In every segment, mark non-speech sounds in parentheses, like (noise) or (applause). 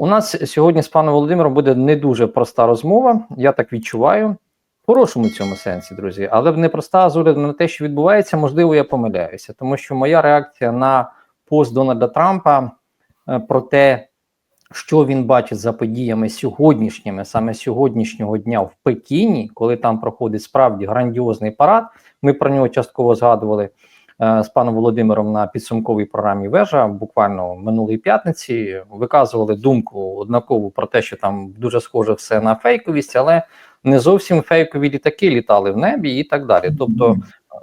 У нас сьогодні з паном Володимиром буде не дуже проста розмова. Я так відчуваю. В хорошому цьому сенсі, друзі, але не проста з огляду на те, що відбувається, можливо, я помиляюся, тому що моя реакція на пост Дональда Трампа е, про те, що він бачить за подіями сьогоднішніми, саме сьогоднішнього дня в Пекіні, коли там проходить справді грандіозний парад. Ми про нього частково згадували з паном Володимиром на підсумковій програмі Вежа буквально минулої п'ятниці. Виказували думку однакову про те, що там дуже схоже все на фейковість, але не зовсім фейкові літаки літали в небі і так далі. Тобто,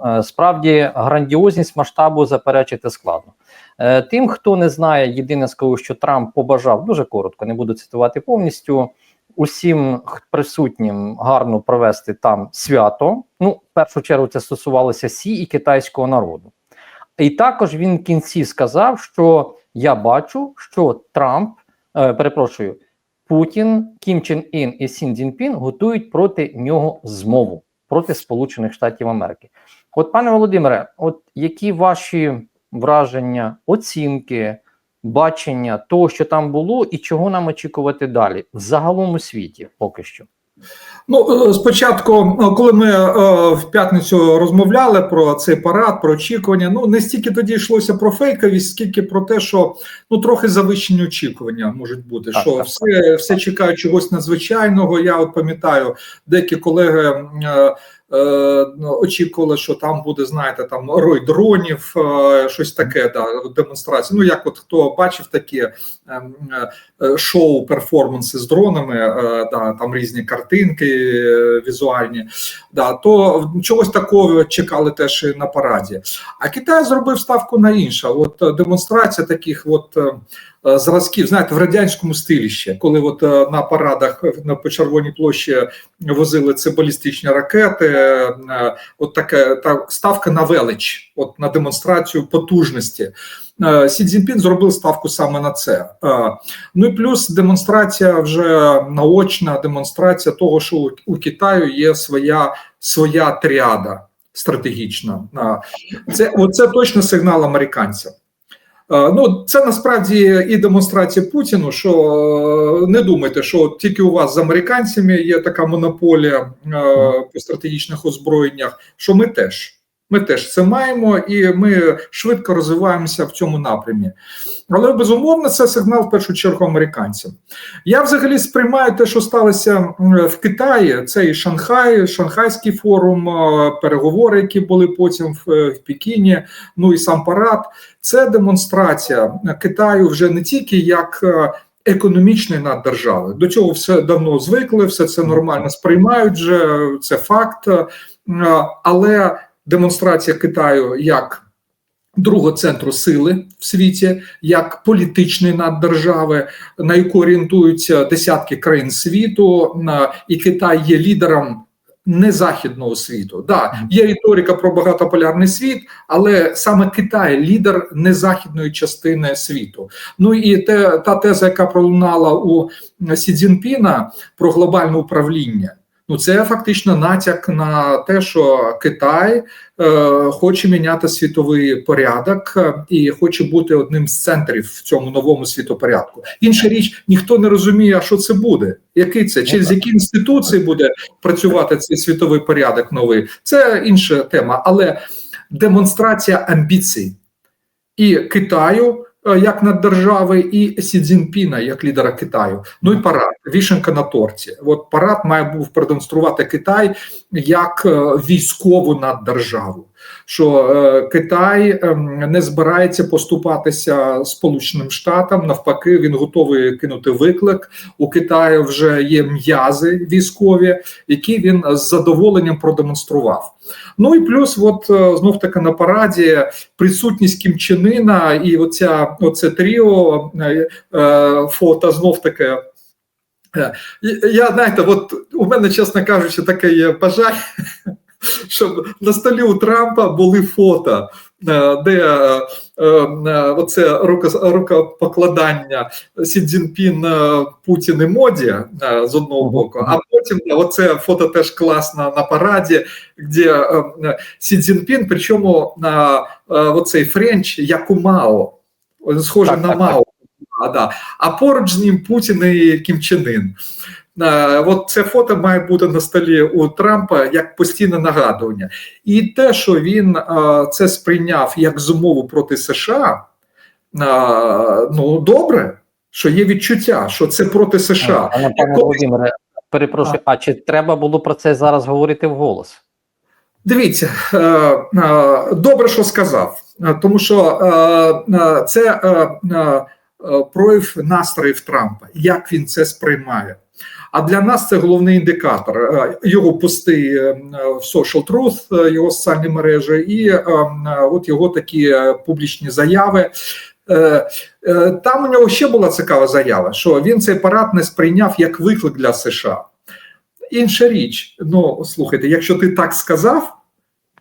е, справді грандіозність масштабу заперечити складно. Е, Тим, хто не знає, єдине скажу, що Трамп побажав дуже коротко, не буду цитувати повністю. Усім присутнім гарно провести там свято. Ну, в першу чергу, це стосувалося Сі і китайського народу. І також він в кінці сказав, що я бачу, що Трамп, е, перепрошую, Путін, Кім Чен Ін і Сін Цзіньпін готують проти нього змову проти Сполучених Штатів Америки. От, пане Володимире, от які ваші враження, оцінки, бачення того, що там було, і чого нам очікувати далі в загалом у світі поки що? Ну, е, спочатку, е, коли ми е, в п'ятницю розмовляли про цей парад, про очікування, ну не стільки тоді йшлося про фейковість, скільки про те, що ну трохи завищені очікування можуть бути. Так, що так, все, все чекають чогось надзвичайного. Я от пам'ятаю, деякі колеги. Е, ну, Очікували, що там буде, знаєте, там рой дронів, е, щось таке, да, демонстрація. Ну, як от хто бачив такі е, е, шоу перформанси з дронами, да, там різні картинки візуальні, да, то чогось такого чекали теж і на параді. А Китай зробив ставку на інше. От демонстрація таких от. Е, Зразків, знаєте, в радянському стилі ще, коли от е, на парадах на по Червоній площі возили це балістичні ракети, е, от така та ставка на велич, от на демонстрацію потужності. Сі Цзіньпін зробив ставку саме на це. Ну і плюс демонстрація вже наочна демонстрація того, що у- Китаю є своя своя тріада стратегічна. Це оце точно сигнал американцям. Е, Ну, це насправді і демонстрація Путіну. Що е, не думайте, що тільки у вас з американцями є така монополія е, по стратегічних озброєннях, що ми теж. Ми теж це маємо, і ми швидко розвиваємося в цьому напрямі. Але безумовно, це сигнал в першу чергу американцям. Я взагалі сприймаю те, що сталося в Китаї. Це і Шанхай, Шанхайський форум, е, переговори, які були потім в, е, в Пекіні. Ну і сам парад. Це демонстрація Китаю вже не тільки як. е, Економічної наддержави до цього все давно звикли, все це нормально сприймають. Вже це факт, але демонстрація Китаю як другого центру сили в світі, як політичної наддержави, на яку орієнтуються десятки країн світу, і Китай є лідером. Не західного світу, да є риторика про багатополярний світ, але саме Китай лідер незахідної частини світу. Ну і те та теза, яка пролунала у Сі Цзіньпіна про глобальне управління. Ну, це фактично натяк на те, що Китай е, хоче міняти світовий порядок е, і хоче бути одним з центрів в цьому новому світопорядку. Інша річ, ніхто не розуміє, а що це буде, який це, через які інституції буде працювати цей світовий порядок новий. Це інша тема, але демонстрація амбіцій і Китаю. Е, Як наддержави, і Сі Цзіньпіна як лідера Китаю. Ну і парад, вішенка на торті. От парад має був продемонструвати Китай як е, військову наддержаву. Що е, Китай ем, не збирається поступатися Сполученим Штатам. Навпаки, він готовий кинути виклик. У Китаю вже є м'язи військові, які він з задоволенням продемонстрував. Ну і плюс, от е, знов таки на параді присутність Кімчинина і оця оце тріо е, е, фото знов таки. Я знаєте, от у мене, чесно кажучи, таке є бажання, (laughs) щоб на столі у Трампа були фото, де оце рукопокладання Сі Цзіньпін, е, Путін і Моді е, з одного боку, а потім е, оце фото теж класно на параді, де е, е, Сі Цзіньпін, причому на е, оцей френч, як у Мао, схожий Так, на так, Мао. А, да. а поруч з ним Путін і Кім Чен Ін. От це фото має бути на столі у Трампа як постійне нагадування. І те, що він це сприйняв як змову проти США, ну добре, що є відчуття, що це проти США. Пане, пане Володимире, перепрошую, а чи треба було про це зараз говорити вголос? Дивіться, добре, що сказав, тому що це прояв настроїв Трампа, як він це сприймає. А для нас це головний індикатор. Е, Його пости е, в Social Truth, е, його соціальні мережі, і от його такі публічні заяви. Там у нього ще була цікава заява, що він цей парад не сприйняв як виклик для США. Інша річ, ну слухайте, якщо ти так сказав,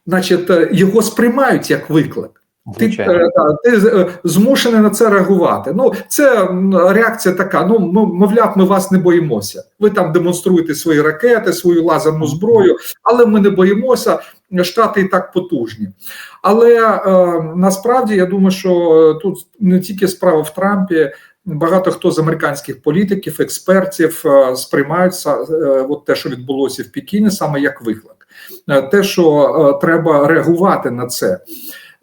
значить його сприймають як виклик. Ти, е, ти е, змушений на це реагувати. Ну, це реакція така: ну, мовляв, ми вас не боїмося. Ви там демонструєте свої ракети, свою лазерну зброю, але ми не боїмося. Штати і так потужні. Але е, насправді я думаю, що тут не тільки справа в Трампі. Багато хто з американських політиків, експертів е, сприймаються е, от те, що відбулося в Пекіні, саме як виклик. Е, Те, що е, треба реагувати на це.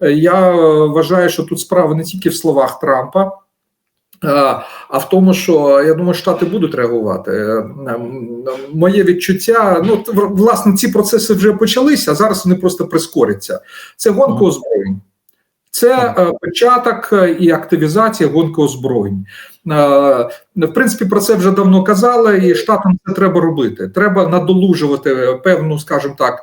Е, Я е, вважаю, що тут справа не тільки в словах Трампа, е, а в тому, що я думаю, штати будуть реагувати. Моє відчуття, ну власне, ці процеси вже почалися, а зараз вони просто прискоряться. Це гонка озброєнь. Це початок і активізація гонки озброєнь. В принципі, про це вже давно казали, і штатам це треба робити. Треба надолужувати певну, скажімо так,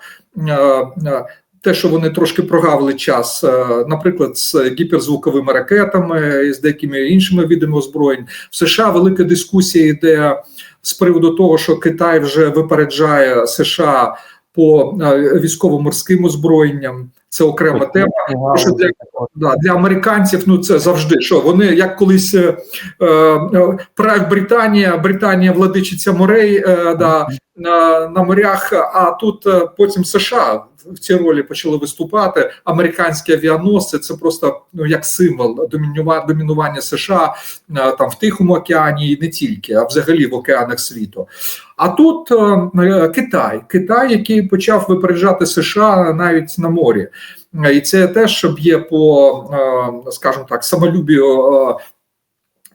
те, що вони трошки прогавили час, е, наприклад, з гіперзвуковими ракетами і з деякими іншими видами озброєнь. В США велика дискусія йде з приводу того, що Китай вже випереджає США по е, військово-морським озброєнням. Це окрема тема. Що для- Да, для американців ну це завжди що вони як колись е, е, прав Британія, Британія владичиця морей е, да, на, на морях. А тут е, потім США в цій ролі почали виступати. Американські авіаносці це просто ну як символ домінюва- домінування США е, там в Тихому океані і не тільки, а взагалі в океанах світу. А тут е, Китай, Китай, який почав випереджати США навіть на морі. Е, І це теж б'є по, е, скажімо так, самолюбію е,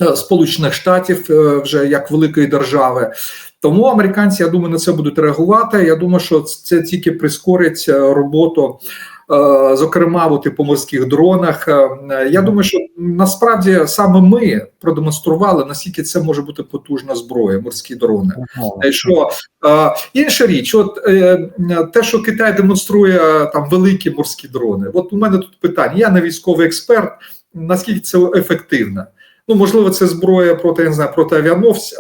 е, Сполучених Штатів е, вже як великої держави. Тому американці, я думаю, на це будуть реагувати. Я думаю, що це тільки прискорить е, роботу. Е, Зокрема, і по морських дронах. Е, Я думаю, що насправді саме ми продемонстрували, наскільки це може бути потужна зброя, морські дрони. Е, Що інша річ, от те, що Китай демонструє там великі морські дрони. От у мене тут питання. Я не військовий експерт. Наскільки це ефективно? Ну, можливо, це зброя проти я не знаю, проти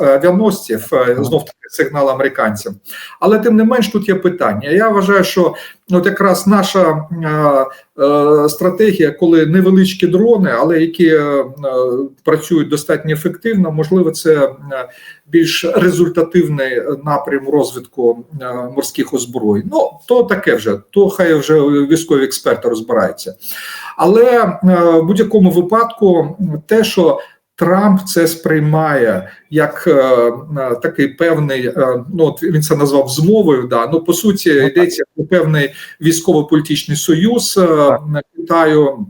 авіаносців, е, знов таки сигнал американцям. Але тим не менш тут є питання. Я вважаю, що от якраз наша е, е, стратегія, коли невеличкі дрони, але які е, е, працюють достатньо ефективно, можливо, це е, більш результативний напрям розвитку е, морських озброєнь. Ну то таке вже, то хай вже військові експерти розбираються. Але е, в будь-якому випадку те, що Трамп це сприймає як е, е, такий певний, е, ну от він це назвав змовою. Да, ну по суті йдеться про певний військово-політичний союз е, Китаю,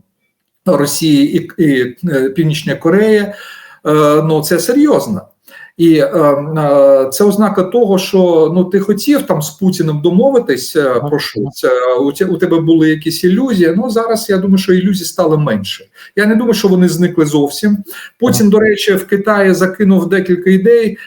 Росії і, і е, Північної Кореї. Е, ну це серйозно. І е, е, це ознака того, що ну ти хотів там з Путіним домовитись е, про щось. е, У, у тебе були якісь ілюзії. Ну зараз я думаю, що ілюзій стало менше. Я не думаю, що вони зникли зовсім. Путін, до речі, в Китаї закинув декілька ідей,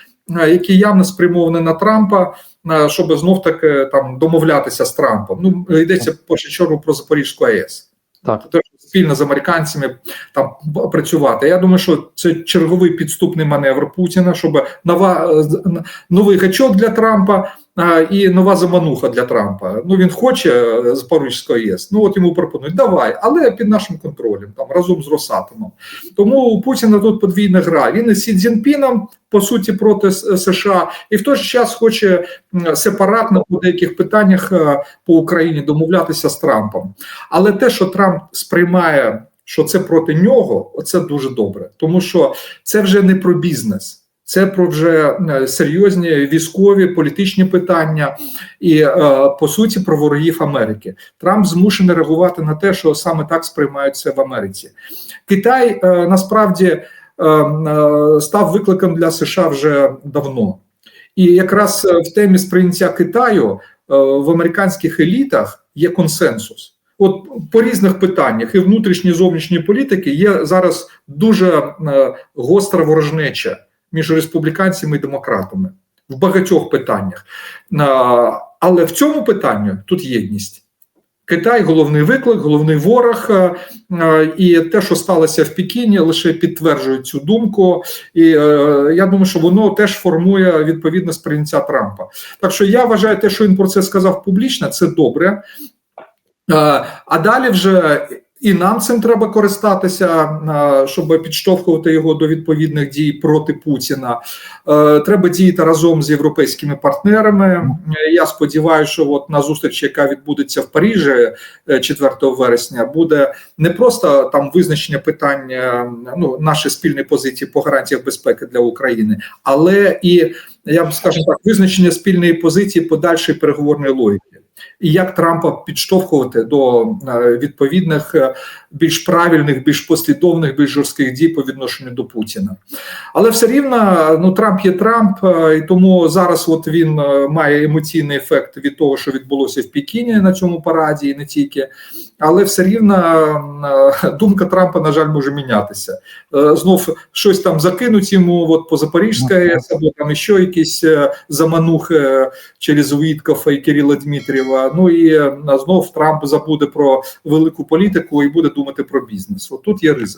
е, які явно спрямовані на Трампа. е, Щоб знов таки там домовлятися з Трампом. Ну йдеться першу чергу про Запорізьку АЕС. Так. Спільно з американцями там працювати. Я думаю, що це черговий підступний маневр Путіна, щоб нова новий гачок для Трампа і нова замануха для Трампа. Ну він хоче е, Запорізької ЄС. Ну от йому пропонують давай, але під нашим контролем, там разом з Росатомом. Тому у Путіна тут подвійна гра. Він із Сі Цзіньпіном, по суті, проти США, і в той же час хоче сепаратно по деяких питаннях е, по Україні домовлятися з Трампом. Але те, що Трамп сприймає що це проти нього, це дуже добре, тому що це вже не про бізнес. Це про вже е, серйозні військові політичні питання, і е, по суті про ворогів Америки. Трамп змушений реагувати на те, що саме так сприймаються в Америці. Китай е, насправді став викликом для США вже давно, і якраз в темі сприйняття Китаю в американських елітах є консенсус. От по різних питаннях і внутрішньої і зовнішньої політики є зараз дуже гостра ворожнеча між республіканцями і демократами в багатьох питаннях. Але в цьому питанні тут єдність. Китай головний виклик, головний ворог, е, е, і те, що сталося в Пекіні, лише підтверджує цю думку. І е, я думаю, що воно теж формує відповідне сприйняття Трампа. Так що я вважаю, те, що він про це сказав публічно, це добре. А далі вже і нам цим треба користатися, е, щоб підштовхувати його до відповідних дій проти Путіна. Е, Треба діяти разом з європейськими партнерами. Е, Я сподіваюся, що от на зустрічі, яка відбудеться в Парижі е, 4 вересня, буде не просто там визначення питання ну нашої спільної позиції по гарантіях безпеки для України, але і я б скажімо так, визначення спільної позиції подальшої переговорної логіки. І як Трампа підштовхувати до е, відповідних е, більш правильних, більш послідовних, більш жорстких дій по відношенню до Путіна, але все рівно ну Трамп є Трамп, е, і тому зараз от він має емоційний ефект від того, що відбулося в Пекіні на цьому параді, і не тільки. Але все рівно думка Трампа, на жаль, може мінятися. Знов щось там закинуть йому от по Запорізькій АЕС, або там ще якісь заманухи через Уіткофа і Кирила Дмитрієва. Ну і е, знов Трамп забуде про велику політику і буде думати про бізнес. От тут є ризик.